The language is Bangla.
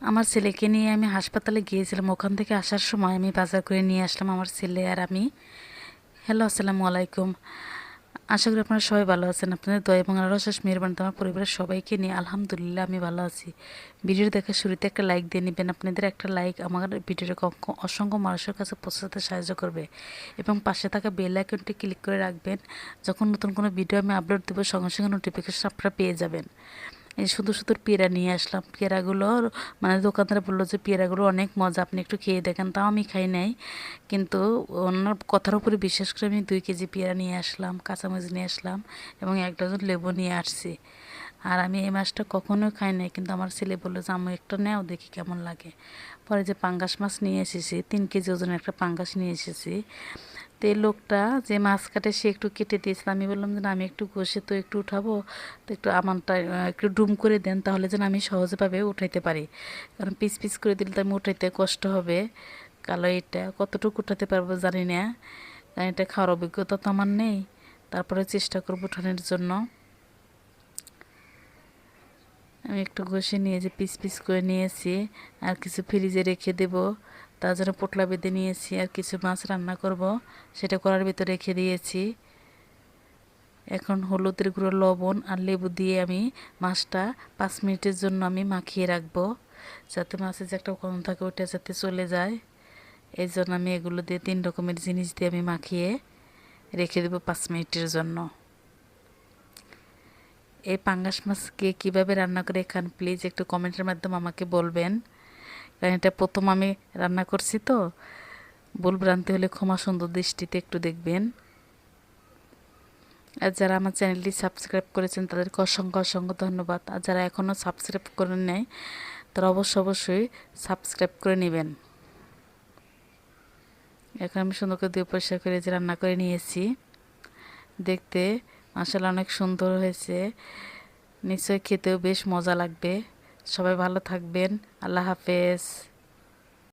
আমার ছেলেকে নিয়ে আমি হাসপাতালে গিয়েছিলাম। ওখান থেকে আসার সময় আমি বাজার করে নিয়ে আসলাম আমার ছেলে আর আমি। হ্যালো, আসসালামু আলাইকুম। আশা করি আপনারা সবাই ভালো আছেন। আপনাদের দয়া এবং আরও শেষ মেহরবান আমার পরিবারের সবাইকে নিয়ে আলহামদুলিল্লাহ আমি ভালো আছি। ভিডিও দেখার শুরুতে একটা লাইক দিয়ে নেবেন। আপনাদের একটা লাইক আমার ভিডিওটা কখ- অসংখ্য মানুষের কাছে পৌঁছাতে সাহায্য করবে। এবং পাশে থাকা বেল আইকনটি ক্লিক করে রাখবেন। যখন নতুন কোনো ভিডিও আমি আপলোড দেবো, সঙ্গে সঙ্গে নোটিফিকেশন আপনারা পেয়ে যাবেন। এই শুধু শুধু পেয়ারা নিয়ে আসলাম। পেয়ারাগুলো মানে দোকানদার বলল যে পেয়ারাগুলো অনেক মজা, আপনি একটু খেয়ে দেখেন, তাও আমি খাই নাই। কিন্তু ওনার কথার উপরে বিশ্বাস করে আমি দুই কেজি পেয়ারা নিয়ে আসলাম, কাঁচামরিচ নিয়ে আসলাম এবং এক ডজন লেবু নিয়ে আসছি। আর আমি এই মাছটা কখনোই খাই নাই, কিন্তু আমার ছেলে বলল যে আমি একটা নেও, দেখি কেমন লাগে। পরে যে পাঙ্গাস মাছ নিয়ে এসেছি, তিন কেজি ওজনের একটা পাঙ্গাস নিয়ে এসেছি তো এই লোকটা যে মাছ কাটে সে একটু কেটে দিয়েছিল। আমি বললাম যে আমি একটু ঘষে তো একটু উঠাবো, তো একটু আমারটা একটু ডুম করে দেন, তাহলে যেন আমি সহজভাবে উঠাইতে পারি। কারণ পিস পিস করে দিলে তো আমি উঠাইতে কষ্ট হবে। কালো এটা, কতটুকু উঠাতে পারব জানি না। কারণ এটা খাওয়ার অভিজ্ঞতা তো আমার নেই। তারপরে চেষ্টা করব উঠানোর জন্য। আমি একটু ঘষে নিয়ে যে পিস পিস করে নিয়েছি, আর কিছু ফ্রিজে রেখে দেব। তার জন্য পোটলা বেঁধে নিয়েছি, আর কিছু মাছ রান্না করব, সেটা করার ভিতরে রেখে দিয়েছি। এখন হলুদের গুঁড়ো, লবণ আর লেবু দিয়ে আমি মাছটা পাঁচ মিনিটের জন্য আমি মাখিয়ে রাখব, যাতে মাছের যে একটা গন্ধ থাকে ওটা যাতে চলে যায়। এই জন্য আমি এগুলো দিয়ে তিন রকমের জিনিস দিয়ে আমি মাখিয়ে রেখে দেবো পাঁচ মিনিটের জন্য। এই পাঙ্গাস মাছকে কীভাবে রান্না করে খান প্লিজ একটু কমেন্টের মাধ্যমে আমাকে বলবেন। কারণ এটা প্রথম আমি রান্না করছি তো। ভুল ভ্রান্তি হলে ক্ষমা সুন্দর দৃষ্টিতে একটু দেখবেন। আর যারা আমার চ্যানেলটি সাবস্ক্রাইব করেছেন, তাদেরকে অসংখ্য অসংখ্য ধন্যবাদ। আর যারা এখনও সাবস্ক্রাইব করে নেয় তারা অবশ্য অবশ্যই সাবস্ক্রাইব করে নেবেন। এখন আমি সুন্দর করে দিয়ে পরিষ্কার করে যে রান্না করে নিয়েছি, দেখতে মাসালা অনেক সুন্দর হয়েছে। নিশ্চয়ই খেতেও বেশ মজা লাগবে। সবাই ভালো থাকবেন। আল্লাহ হাফেজ।